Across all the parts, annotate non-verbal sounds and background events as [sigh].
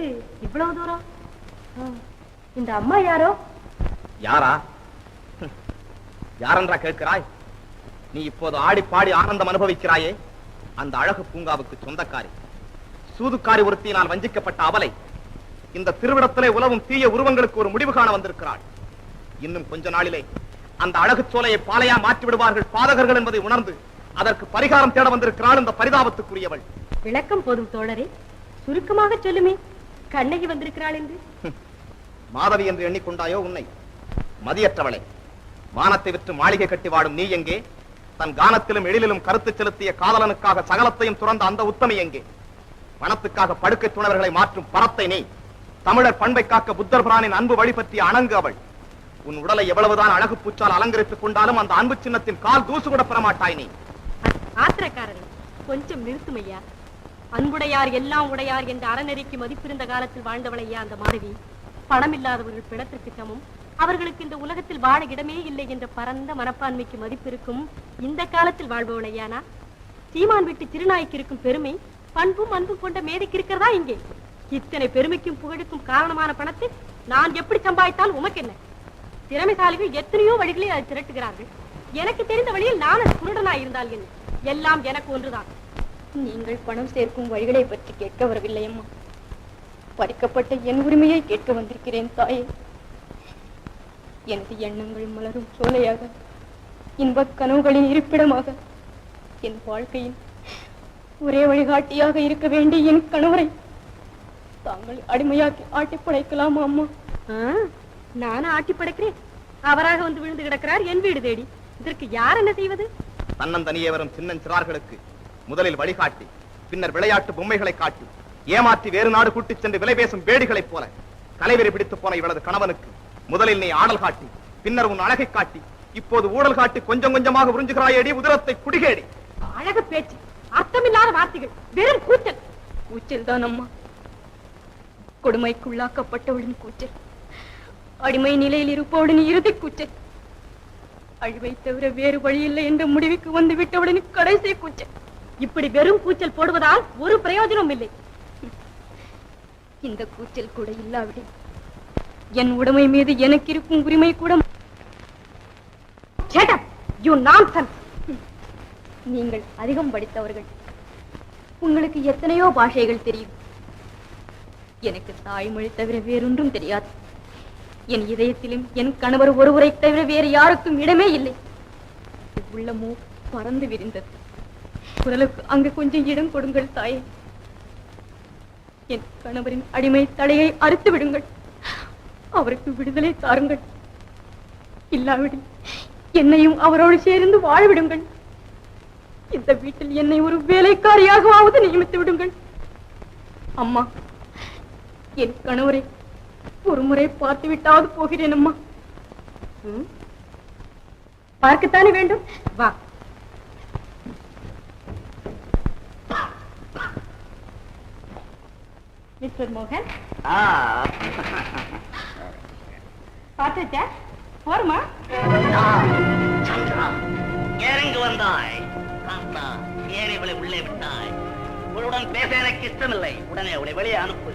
ஏது இவ்வளவு தூரம்? இந்த அம்மா யாரோ? யாரா. யாரென்றா கேட்கிறாய்? நீ இப்போது ஆடி பாடி ஆனந்தம் அனுபவிக்கிறாயே? அந்த அழகு பூங்காவுக்கு சொந்தக்காரி. சூதுக்காரி ஒருத்தியினால் வஞ்சிக்கப்பட்ட அவலை இந்த திருவிடத்திலே உலவும் தீய உருவங்களுக்கு ஒரு முடிவு காண வந்திருக்கிறாள். இன்னும் கொஞ்ச நாளிலே அந்த அழகு சோலையை பாலையா மாற்றி விடுவார்கள் பாதகர்கள் என்பதை உணர்ந்து அதற்கு பரிகாரம் தேட வந்திருக்கிறாள் இந்த பரிதாபத்துக்குரியவள். விளக்கம் போதும் தோழரே. சுருக்கமாக சொல்லுமே. கண்ணகி வந்திருக்கிறாள் என்று? [laughs] மாதவி என்று எண்ணிக்கொண்டாயோ உன்னை? மதியற்றவளே வானத்தை விற்று மாளிகை கட்டி வாடும் நீ எங்கே? தன் கானத்திலும் எழிலிலும் கருத்து செலுத்திய காதலனுக்காக சகலத்தையும் துறந்த அந்த உத்தமி எங்கே? பணத்துக்காக படுக்கை துணவர்களை மாற்றும் பரத்தை நீ. தமிழர் பண்பை காக்க புத்தர் பிரானின் அன்பு வழி பற்றிய அணங்கு அவள். உன் உடலை எவ்வளவுதான் அழகு பூச்சால் அலங்கரித்துக் கொண்டாலும் அந்த அன்பு சின்னத்தின் கால் தூசு கூட பெறமாட்டாய் நீ. ஆத்திரக்காரரே கொஞ்சம் நிறுத்துமையா அன்புடையார் எல்லாம் உடையார் என்ற அறநெறிக்கு மதிப்பிருந்த காலத்தில் வாழ்ந்தவளையா அந்த மாணவி பணம் இல்லாதவர்கள் பிணத்திற்கு சமம். அவர்களுக்கு இந்த உலகத்தில் வாழ இடமே இல்லை என்ற பரந்த மனப்பான்மைக்கு மதிப்பிருக்கும் இந்த காலத்தில் வாழ்பவளையானா சீமான் வீட்டு திருநாய்க்கு இருக்கும் பெருமை பண்பும் அன்பும் கொண்ட மேதைக்கு இருக்கிறதா இங்கே? இத்தனை பெருமைக்கும் புகழுக்கும் காரணமான பணத்தை நான் எப்படி சம்பாதித்தால் உமக்கு என்ன திறமைசாலிகள் எத்தனையோ வழிகளில் அதை திரட்டுகிறார்கள். எனக்கு தெரிந்த வழியில் நான் அது குருடனாய் இருந்தால் என்ன? எல்லாம் எனக்கு ஒன்றுதான். நீங்கள் பணம் சேர்க்கும் வழிகளை பற்றி கேட்க வரவில்லை அம்மா. பறிக்கப்பட்ட என் உரிமையை கேட்க வந்திருக்கிறேன் தாயே. எனது எண்ணங்கள் மலரும் சோலையாக இன்பக் கனவுகளின் இருப்பிடமாக. என் வாழ்க்கையின் ஒரே வழிகாட்டியாக இருக்க வேண்டிய என் கணவரை தாங்கள் அடிமையாக்கி ஆட்டி படைக்கலாமா அம்மா? நானும் ஆட்டி படைக்கிறேன். அவராக வந்து விழுந்து கிடக்கிறார் என் வீடு தேடி. இதற்கு யார் என்ன செய்வது? தன்னந்தனியே வரும் சின்னஞ்சிறார்களுக்கு முதலில் வழிகாட்டி பின்னர் விளையாட்டு பொம்மைகளை காட்டி ஏமாற்றி வேறு நாடு கூட்டிச் சென்று விலை பேசும் வேடிகளைப் போல கலைவெறி பிடித்து போன இவளது கணவனுக்கு முதலில் நீ ஆடல் காட்டி பின்னர் உன் அழகை காட்டி இப்போது ஊடல் காட்டி கொஞ்சம் கொஞ்சமாக உறிஞ்சுகிறாயேடி உதிரத்தை குடிகேடி. அழகு பேச்சு அர்த்தமில்லாத வார்த்தைகள் வெறும் கூச்சல். கூச்சல் தான் அம்மா கொடுமைக்குள்ளாக்கப்பட்டவளின் கூச்சல். அடிமை நிலையில் இருப்பவளின் இறுதி கூச்சல். அழிவை தவிர வேறு வழி இல்லை என்ற முடிவுக்கு வந்து விட்டவளின் கடைசி கூச்சல். இப்படி வெறும் கூச்சல் போடுவதால் ஒரு பிரயோஜனம் இல்லை. இந்த கூச்சல் கூட இல்லாவிடில் என் உடைமை மீது எனக்கு இருக்கும் உரிமை கூட நீங்கள் அதிகம் படித்தவர்கள். உங்களுக்கு எத்தனையோ பாஷைகள் தெரியும். எனக்கு தாய்மொழி தவிர வேறொன்றும் தெரியாது. என் இதயத்திலும் என் கணவர் ஒருவரை தவிர வேறு யாருக்கும் இடமே இல்லை. உள்ளமோ பறந்து விரிந்தது. குரலுக்கு அங்கு கொஞ்சம் இடம் கொடுங்கள் தாயே. என் கணவரின் அடிமை தலையை அறுத்து விடுங்கள். அவருக்கு விடுதலை தாருங்கள். இல்லாவிடில் என்னையும் அவரோடு சேர்ந்து வாழ்விடுங்கள். இந்த வீட்டில் என்னை ஒரு வேலைக்காரியாகவாவது நியமித்து விடுங்கள். அம்மா என் கணவரை ஒரு முறை பார்த்து விட்டாவது போகிறேன் அம்மா. பார்க்கத்தானே வேண்டும்? வா. மிஸ்டர் மோகன் பார்த்துச்சா போருமா? சந்திரா வந்தாய். காந்தா ஏன் இவளை உள்ளே விட்டாய்? இவளுடன் பேச எனக்கு இஷ்டமில்லை. உடனே அவளை வெளியே அனுப்பு.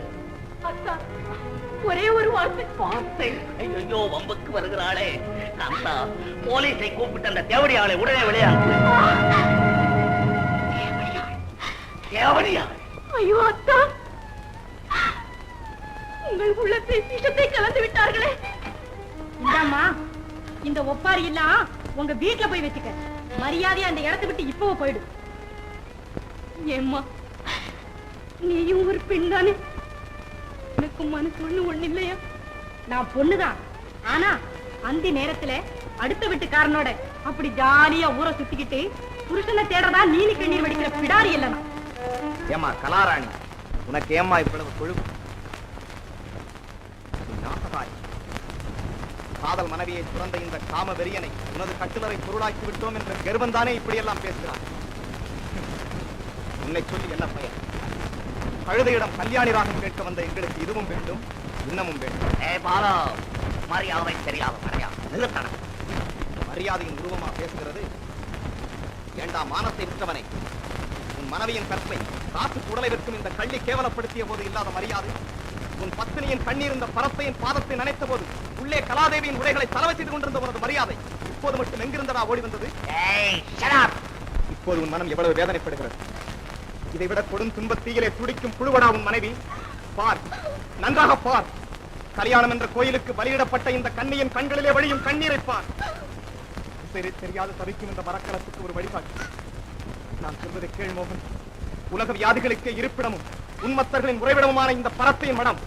ஒரே ஒரு வார்த்தை. வார்த்தை. ஐயோ வம்புக்கு வருகிறாளே. காந்தா போலீஸை கூப்பிட்டு அந்த தேவடி ஆளை உடனே வெளியே அனுப்பு. தேவடியாள் ஐயோ அத்தா. உங்கள் உள்ளத்தை விஷத்தை கலந்து விட்டார்களே. இந்தாம்மா இந்த ஒப்பாரி எல்லாம் உங்க வீட்டுல போய் வச்சுக்க. மரியாதையா அந்த இடத்தை விட்டு இப்பவே போயிடு. ஏம்மா நீயும் ஒரு பெண் தானே எனக்கு மனசு ஒண்ணு ஒண்ணு இல்லையா? நான் பொண்ணுதான். ஆனா அந்த நேரத்துல அடுத்த வீட்டுக்காரனோட அப்படி ஜாலியா ஊரை சுத்திக்கிட்டு புருஷனை தேடுறதா நீலி கண்ணீர் வடிக்கிற பிடாரி இல்ல நான் ஏமா கலாராணி உனக்கு ஏம்மா இவ்வளவு கொழுப்பு? நாசகாரி. காதல் மனைவியை துறந்த இந்த காம வெறியனை உனது கட்டுலரை பொருளாக்கி விட்டோம் என்ற கர்வந்தானே இப்படியெல்லாம் பேசுகிறார் உன்னை சொல்லி என்ன பயன்? கழுதையிடம் கல்யாணி ராகம் கேட்க வந்த எங்களுக்கு இதுவும் வேண்டும் இன்னமும் வேண்டும். ஏ பாலா மரியாதை தெரியாது மரியாதை மரியாதையின் உருவமா பேசுகிறது? ஏண்டா மானத்தை விட்டவனை? உன் உன் மனைவியின் கற்பை காசு குடலை விற்கும் இந்த கள்ளி கேவலப்படுத்திய போது இல்லாத மரியாதை? உன் பத்தினியின் கண்ணீர் இந்த பரத்தையின் பாதத்தை நினைத்த போது உள்ளே கலாதேவியின் உடைகளை தலவை செய்து கொண்டிருந்த உனது மரியாதை இப்போது மட்டும் எங்கிருந்தடா ஓடி வந்தது. இப்போது உன் மனம் எவ்வளவு வேதனைப்படுகிறது? இதை விட கொடும் துன்பத் தீயிலே துடிக்கும் புழுவடா உன் மனைவி. பார் நன்றாக பார். கல்யாணம் என்ற கோயிலுக்கு பலியிடப்பட்ட இந்த கண்ணியின் கண்களிலே வழியும் கண்ணீரை பார். சரி தெரியாது தவிக்கும் இந்த மரக்கலத்துக்கு ஒரு வழிபாட்டு நான் சொல்வதை கேள் மோகன். உலக வியாதிகளுக்கு இருப்பிடமும் உன்மத்தர்களின் உறைவிடமுமான இந்த பரத்தையின் மனம்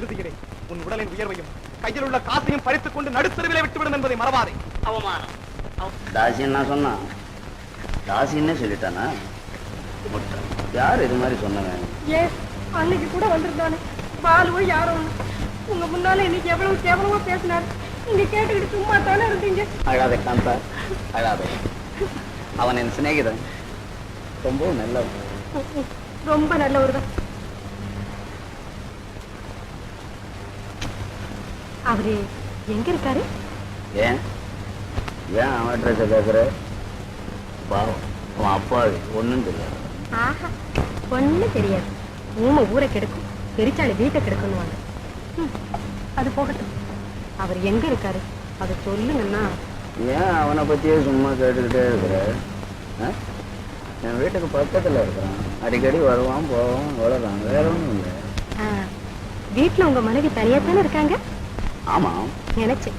இறுதியிலே உன் உடலின் உயர்வையும் கையில் உள்ள காசையும் பறித்துக் கொண்டு நடுத்தருவிலே விட்டுவிடும் என்பதை மறவாதே. அவமானம். அவ- தாசி என்ன சொன்னான் தாசின்னே சொல்லிட்டானா? யார் இது மாதிரி சொன்னவன்? ஏன் அன்னைக்கு கூட வந்திருந்தானே. பாலுவோ யாரோ. உங்க முன்னால இன்னைக்கு எவ்வளவு கேவலமா பேசினாரு. நீங்க கேட்டுக்கிட்டு சும்மா தானே இருந்தீங்க? அழாதே காந்தா அழாதே. அவன் என் சிநேகிதன். ரொம்பவும் நல்லவன். ரொம்ப நல்லவர் தான் அவரு எங்க இருக்காரு? ஏன்? ஏன் அவன் அட்ரஸை கேட்குற பாவம். அவன் அப்பாவி. ஒன்றும் தெரியாது. ஆஹா. ஒண்ணும் தெரியாது. ஊமை ஊரை கெடுக்கும். பெரிச்சாளி வீட்டை கெடுக்கணுவாங்க ம், அது போகட்டும். அவர் எங்க இருக்காரு? அதை சொல்லுங்கன்னா. ஏன் அவனை பற்றியே சும்மா கேட்டுக்கிட்டே இருக்கிற? என் வீட்டுக்கு பக்கத்தில் இருக்கிறான். அடிக்கடி வருவான் போவான் அவ்வளோதான் வேற ஒன்றும் இல்லை. ஆ, வீட்டுல உங்க மனைவி தனியா தானே இருக்காங்க? ஆமாம் நினைச்சேன்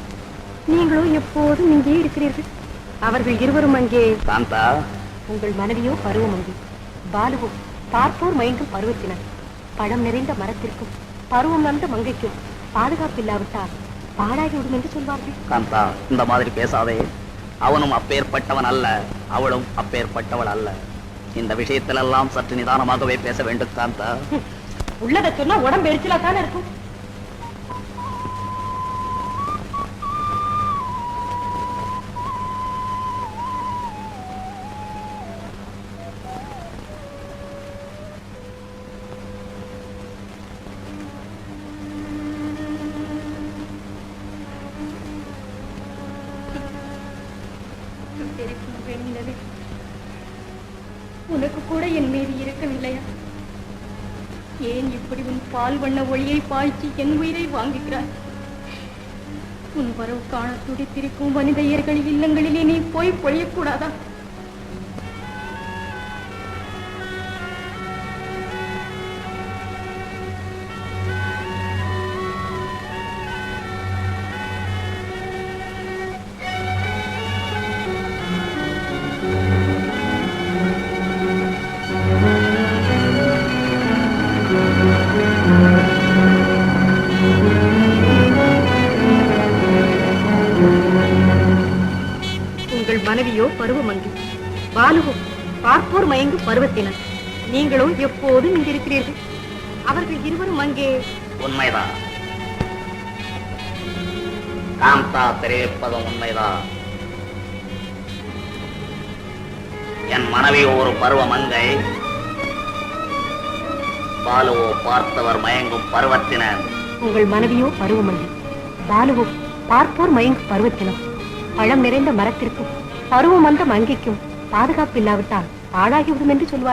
நீங்களும் எப்போதும் இங்கே இருக்கிறீர்கள். அவர்கள் இருவரும் அங்கே. காந்தா உங்கள் மனைவியோ பருவமங்கி பாலுவும் பார்ப்போர் மயங்கும் பருவத்தினர். பழம் நிறைந்த மரத்திற்கும் பருவம் வந்த மங்கைக்கும் பாதுகாப்பு இல்லாவிட்டால் பாடாகிவிடும் என்று சொல்வார்கள். காந்தா இந்த மாதிரி பேசாதே. அவனும் அப்பேற்பட்டவன் அல்ல அவளும் அப்பேற்பட்டவள் அல்ல. இந்த விஷயத்திலெல்லாம் சற்று நிதானமாகவே பேச வேண்டும் காந்தா உள்ளதை சொன்னா உடம்பு எரிச்சலா தானே இருக்கும். சுட்டெரிக்கும் வெண்ணிலவே, உனக்கு கூட என் மீது இருக்கவில்லையா ஏன் இப்படி உன் பால் வண்ண ஒளியை பாய்ச்சி என் உயிரை வாங்குகிறாய்? உன் வரவு காண துடித்திருக்கும் இயர்களின் இல்லங்களிலே நீ போய் பொழியக்கூடாதா? பருவமங்கி பாலுவும் பார்ப்போர் மயங்கும் பருவத்தினர். நீங்களும் எப்போதும் இங்கிருக்கிறீர்கள். அவர்கள் இருவரும் அங்கே. உண்மைதான் காந்தா தெரிவிப்பதும் உண்மைதான் என் மனைவி ஒரு பருவ மங்கை பாலுவோ பார்த்தவர் மயங்கும் பருவத்தினர். உங்கள் மனைவியோ பருவமங்கி பாலுவும் பார்ப்போர் மயங்கும் பருவத்தினர் பழம் நிறைந்த மரத்திற்கும் பருவம் வந்த மங்கிக்கும் பாதுகாப்பு இல்லாவிட்டால் பாழாகிவிடும் என்று சொல்வார்